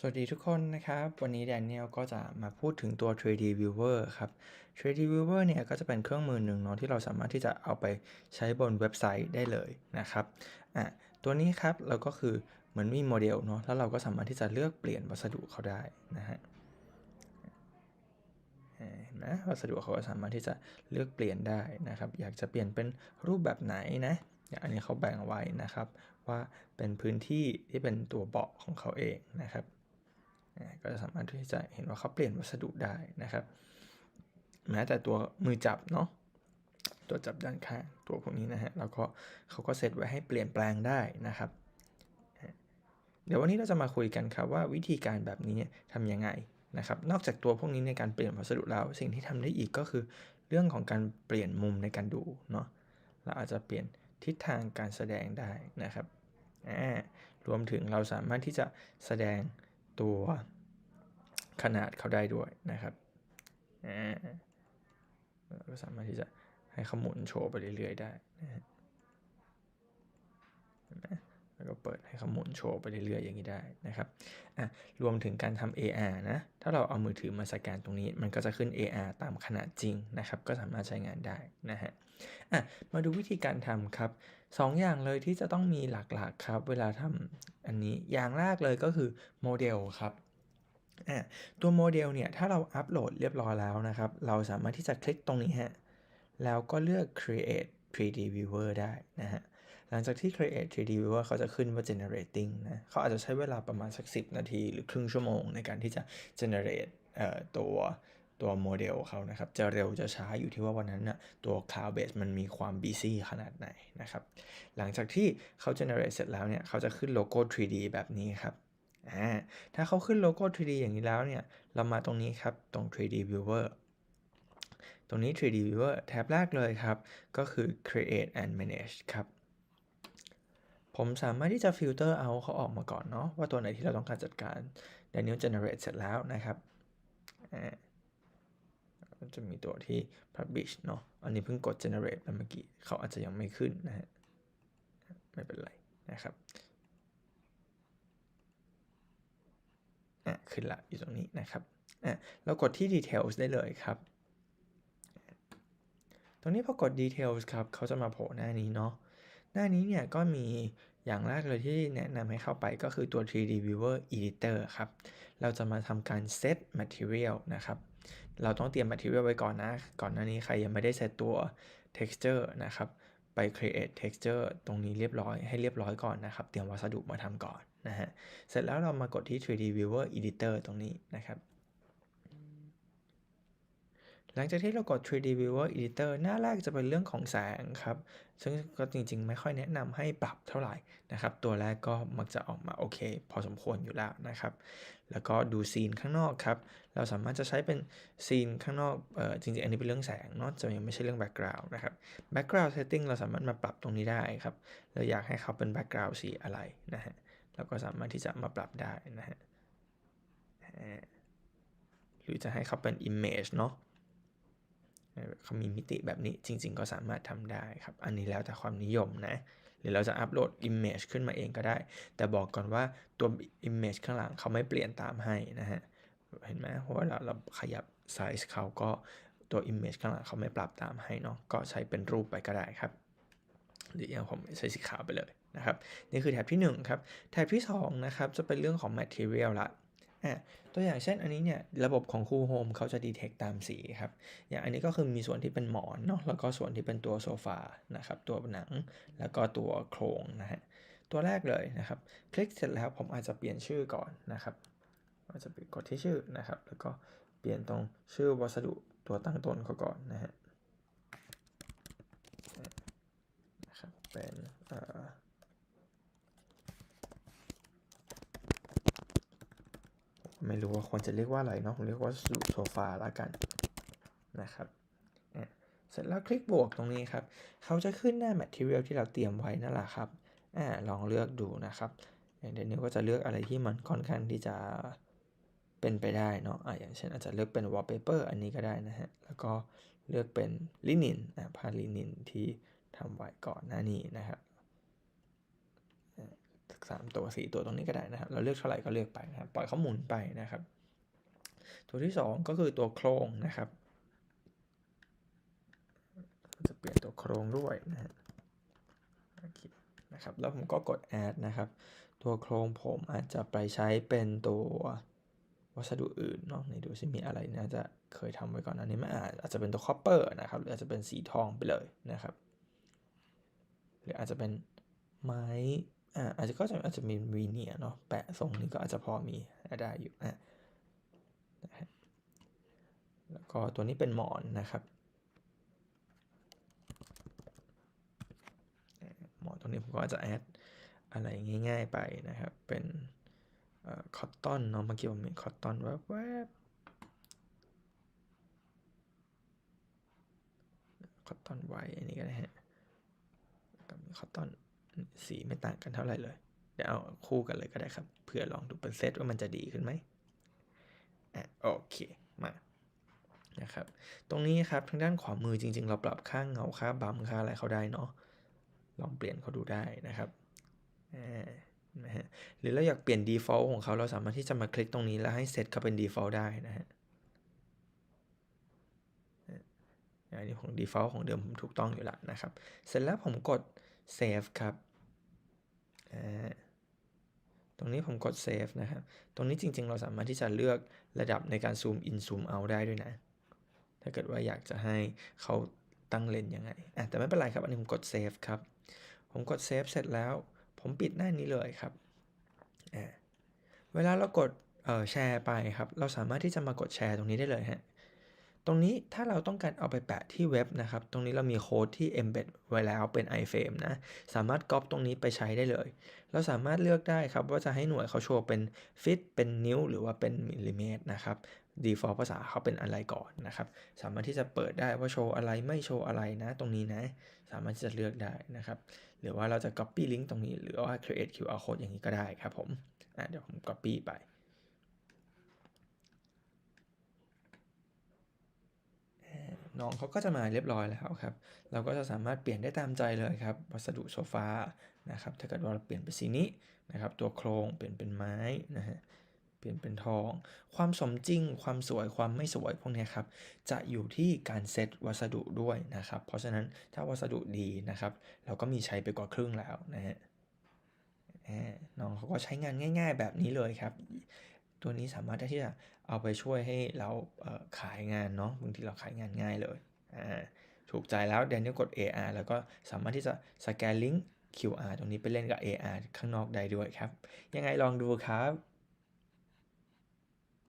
สวัสดีทุกคนนะครับ วันนี้แดเนียลก็จะมาพูดถึงตัว 3D Viewer ครับ 3D Viewer เนี่ยก็จะเป็นเครื่องมือหนึ่งเนาะที่เราสามารถที่จะเอาไปใช้บนเว็บไซต์ได้เลยนะครับอะตัวนี้ครับเราก็คือเหมือนมีโมเดลเนาะแล้วเราก็สามารถที่จะเลือกเปลี่ยนวัสดุเขาได้นะฮะนไหมวัสดุเขาก็สามารถที่จะเลือกเปลี่ยนได้นะครับ อยากจะเปลี่ยนเป็นรูปแบบไหนนะอย่างอันนี้เขาแบ่งไว้นะครับ ว่าเป็นพื้นที่ที่เป็นตัวเบาะของเขาเองนะครับ ก็จะสามารถที่จะเห็นว่าเขาเปลี่ยนวัสดุได้นะครับ แม้แต่ตัวมือจับเนาะตัวจับด้านข้างตัวพวกนี้นะฮะแล้วก็เขาก็เซตไว้ให้เปลี่ยนแปลงได้นะครับ เดี๋ยววันนี้เราจะมาคุยกันครับว่าวิธีการแบบนี้ทำยังไงนะครับ นอกจากตัวพวกนี้ในการเปลี่ยนวัสดุแล้วสิ่งที่ทำได้อีกก็คือ เรื่องของการเปลี่ยนมุมในการดูเนาะเราอาจจะเปลี่ยนทิศทางการแสดงได้นะครับรวมถึงเราสามารถที่จะแสดง ตัวขนาดเขาได้ด้วยนะครับก็สามารถที่จะให้เขาหมุนโชว์ไปเรื่อยๆได้นะฮะแล้วก็เปิดให้ขมุนโชว์ไปเรื่อยๆอย่างนี้ได้นะครับอะรวมถึงการทำ AR นะ ถ้าเราเอามือถือมาสแกนตรงนี้ มันก็จะขึ้น AR ตามขนาดจริงนะครับ ก็สามารถใช้งานได้นะฮะอะมาดูวิธีการทำครับ 2ออย่างเลยที่จะต้องมีหลักๆครับ เวลาทำอันนี้อย่างแรกเลยก็คือโมเดลครับตัวโมเดลเนี่ยถ้าเราอัปโหลดเรียบร้อยแล้วนะครับ เราสามารถที่จะคลิกตรงนี้ฮะแล้วก็เลือก create 3D viewer ได้นะฮะหลังจากที่ create 3D viewer เขาจะขึ้นว่า generating นะเขาอาจจะใช้เวลาประมาณสัก 10 นาที หรือครึ่งชั่วโมงในการที่จะ generate ตัว ตัวโมเดลเขานะครับ จะเร็วจะช้าอยู่ที่ว่าวันนั้นนะ่ะตัว cloud base มันมีความ busy ขนาดไหนนะครับ หลังจากที่เขา generate เสร็จแล้วเนี่ยเขาจะขึ้นโลโก้ 3D แบบนี้ครับอ่าถ้าเขาขึ้นโลโก้ 3D อย่างนี้แล้วเนี่ย เรามาตรงนี้ครับ ตรง 3D viewer ตรงนี้ 3D viewer แท็บแรกเลยครับ ก็คือ create and manage ครับ ผมสามารถที่จะฟิลเตอร์เอาเขาออกมาก่อนเนาะว่าตัวไหนที่เราต้องการจัดการ Daniel generate เสร็จแล้วนะครับ อ่าจะมีตัวที่ publish เนาะ อันนี้เพิ่งกด generate ไปเมื่อกี้ เขาอาจจะยังไม่ขึ้นนะฮะ ไม่เป็นไรนะครับ อะ ขึ้นละอยู่ตรงนี้นะครับ อะ เรากดที่ details ได้เลยครับ ตรงนี้พอกด details ครับ เขาจะมาโผล่หน้านี้เนาะ หน้านี้เนี่ยก็มีอย่างแรกเลยที่แนะนำให้เข้าไปก็คือตัว 3D Viewer Editor ครับ เราจะมาทำการ set material นะครับ เราต้องเตรียม material ไว้ก่อนนะ ก่อนหน้านี้ใครยังไม่ได้เซตตัว texture นะครับ ไป create texture ตรงนี้เรียบร้อยให้เรียบร้อยก่อนนะครับ เตรียมวัสดุมาทำก่อนนะฮะ เสร็จแล้วเรามากดที่ 3D Viewer Editor ตรงนี้นะครับ หลังจากที่เรากด 3D Viewer Editor หน้าแรกจะเป็นเรื่องของแสงครับ ซึ่งก็จริงๆ ไม่ค่อยแนะนำให้ปรับเท่าไหร่นะครับ ตัวแรกก็มักจะออกมาโอเค พอสมควรอยู่แล้วนะครับ แล้วก็ดูซีนข้างนอกครับ เราสามารถจะใช้เป็นซีนข้างนอกเออจริงๆ อันนี้เป็นเรื่องแสงเนาะจะยังไม่ใช่เรื่อง background นะครับ background setting เราสามารถมาปรับตรงนี้ได้ครับ เราอยากให้เขาเป็น background สีอะไรนะฮะเราก็สามารถที่จะมาปรับได้นะฮะหรือจะให้เขาเป็น image เนาะ เขามีมิติแบบนี้จริง ๆ ก็สามารถทำได้ครับ อันนี้แล้วแต่ความนิยมนะ หรือเราจะอัปโหลด Image ขึ้นมาเองก็ได้ แต่บอกก่อนว่าตัว Image ข้างหลังเขาไม่เปลี่ยนตามให้นะฮะ เห็นไหมเพราะว่าเราเราขยับไซส์เขาก็ตัว Image ข้างหลังเขาไม่ปรับตามให้เนาะ ก็ใช้เป็นรูปไปก็ได้ครับ หรืออย่างผมใช้สีขาวไปเลยนะครับ นี่คือแท็บที่1ครับ แท็บที่2นะครับจะเป็นเรื่องของ Material ละ อะตัวอย่างเช่นอันนี้เนี่ยระบบของคูโฮมเขาจะดีเทคตามสีครับ อย่างอันนี้ก็คือมีส่วนที่เป็นหมอนเนาะแล้วก็ส่วนที่เป็นตัวโซฟานะครับตัวหนังแล้วก็ตัวโครงนะฮะตัวแรกเลยนะครับคลิกเสร็จแล้วผมอาจจะเปลี่ยนชื่อก่อนนะครับอาจจะกดที่ชื่อนะครับ แล้วก็เปลี่ยนตรงชื่อวัสดุตัวตั้งต้นเขาก่อนนะฮะนะครับเป็นเอ่อ ไม่รู้ว่าควรจะเรียกว่าอะไรเนาะผมเรียกว่าสูโซฟาละกันนะครับเสร็จแล้วคลิกบวกตรงนี้ครับ เขาจะขึ้นหน้า Material ที่เราเตรียมไว้นั่นแหละครับอลองเลือกดูนะครับเดี๋ยวนี้ก็จะเลือกอะไรที่มันค่อนข้างที่จะเป็นไปได้เนาะอะอย่างเช่นอาจจะเลือกเป็น wallpaper อันนี้ก็ได้นะฮะ แล้วก็เลือกเป็นลินินผ้าลินินที่ทำไว้ก่อนหน้านี้นะครับ สักสามตัวสี่ตัวตรงนี้ก็ได้นะครับ เราเลือกเท่าไหร่ก็เลือกไปนะครับปล่อยเขาหมุนไปนะครับ ตัวที่สองก็คือตัวโครงนะครับ จะเปลี่ยนตัวโครงด้วยนะฮะโอเคนะครับ แล้วผมก็กด add นะครับ ตัวโครงผมอาจจะไปใช้เป็นตัววัสดุอื่นเนาะไหนดูซิมีอะไรน่าจะเคยทำไว้ก่อนอันนี้ไม่อาจอาจจะเป็นตัวคอปเปอร์นะครับหรืออาจจะเป็นสีทองไปเลยนะครับ หรืออาจจะเป็นไม้ อ่าอาจจะก็จะอาจจะมีวีเนียเนาะแปะทรงนี้ก็อาจจะพอมีได้อยู่อะนะฮะแล้วก็ตัวนี้เป็นหมอนนะครับหมอนตรงนี้ผมก็อาจจะแอดอะไรง่าย ๆไปนะครับ เป็นคอตตอนเนาะเมื่อกี้ผมมีคอตตอนแวบๆคอตตอนไว้อันนี้ก็ได้ฮะกับคอตตอน สีไม่ต่างกันเท่าไหร่เลย เดี๋ยวเอาคู่กันเลยก็ได้ครับ เพื่อลองดูเป็นเซตว่ามันจะดีขึ้นไหมอะโอเค มานะครับ ตรงนี้ครับทางด้านขวามือจริง ๆ เราปรับค่างเงาค่าบัมค่าอะไรเขาได้เนาะ ลองเปลี่ยนเขาดูได้นะครับนะฮะหรือเราอยากเปลี่ยน default ของเขาเราสามารถที่จะมาคลิกตรงนี้แล้วให้เซตเขาเป็น default ได้นะฮะอันนี้ของ default ของเดิมผมถูกต้องอยู่แล้วนะครับ เสร็จแล้วผมกด save ครับ ตรงนี้ผมกด save นะครับ ตรงนี้จริง ๆ เราสามารถที่จะเลือกระดับในการ zoom in zoom out ได้ด้วยนะ ถ้าเกิดว่าอยากจะให้เขาตั้งเลนยังไงอะแต่ไม่เป็นไรครับ อันนี้ผมกด save ครับ ผมกด save เสร็จแล้ว ผมปิดหน้านี้เลยครับเวลาเรากดแชร์ไปครับ เราสามารถที่จะมากดแชร์ตรงนี้ได้เลยฮะ ตรงนี้ถ้าเราต้องการเอาไปแปะที่เว็บนะครับ ตรงนี้เรามีโค้ดที่ embed ไว้แล้วเป็น iframe นะ สามารถก๊อปตรงนี้ไปใช้ได้เลย เราสามารถเลือกได้ครับว่าจะให้หน่วยเขาโชว์เป็นฟิตเป็นนิ้ว หรือว่าเป็นมิลลิเมตรนะครับ default ภาษาเขาเป็นอะไรก่อนนะครับ สามารถที่จะเปิดได้ว่าโชว์อะไรไม่โชว์อะไรนะ ตรงนี้นะ สามารถที่จะเลือกได้นะครับ หรือว่าเราจะ copy link ตรงนี้ หรือว่า create QR code อย่างนี้ก็ได้ครับผมเดี๋ยวผม copy ไป น้องเขาก็จะมาเรียบร้อยแล้วครับ เราก็จะสามารถเปลี่ยนได้ตามใจเลยครับ วัสดุโซฟานะครับ ถ้าเกิดว่าเราเปลี่ยนเป็นสีนี้นะครับ ตัวโครงเปลี่ยนเป็นไม้นะฮะ เปลี่ยนเป็นทอง ความสมจริง ความสวย ความไม่สวยพวกนี้ครับ จะอยู่ที่การเซตวัสดุด้วยนะครับ เพราะฉะนั้นถ้าวัสดุดีนะครับ เราก็มีใช้ไปกว่าครึ่งแล้วนะฮะน้องเขาก็ใช้งานง่าย ๆ แบบนี้เลยครับ ตัวนี้สามารถที่จะเอาไปช่วยให้เราขายงานเนาะบางทีเราขายงานง่ายเลยถูกใจแล้วเดนนี่กด AR แล้วก็สามารถที่จะสแกนลิงก์ QR ตรงนี้ไปเล่นกับ AR ข้างนอกได้ด้วยครับ ยังไงลองดูครับ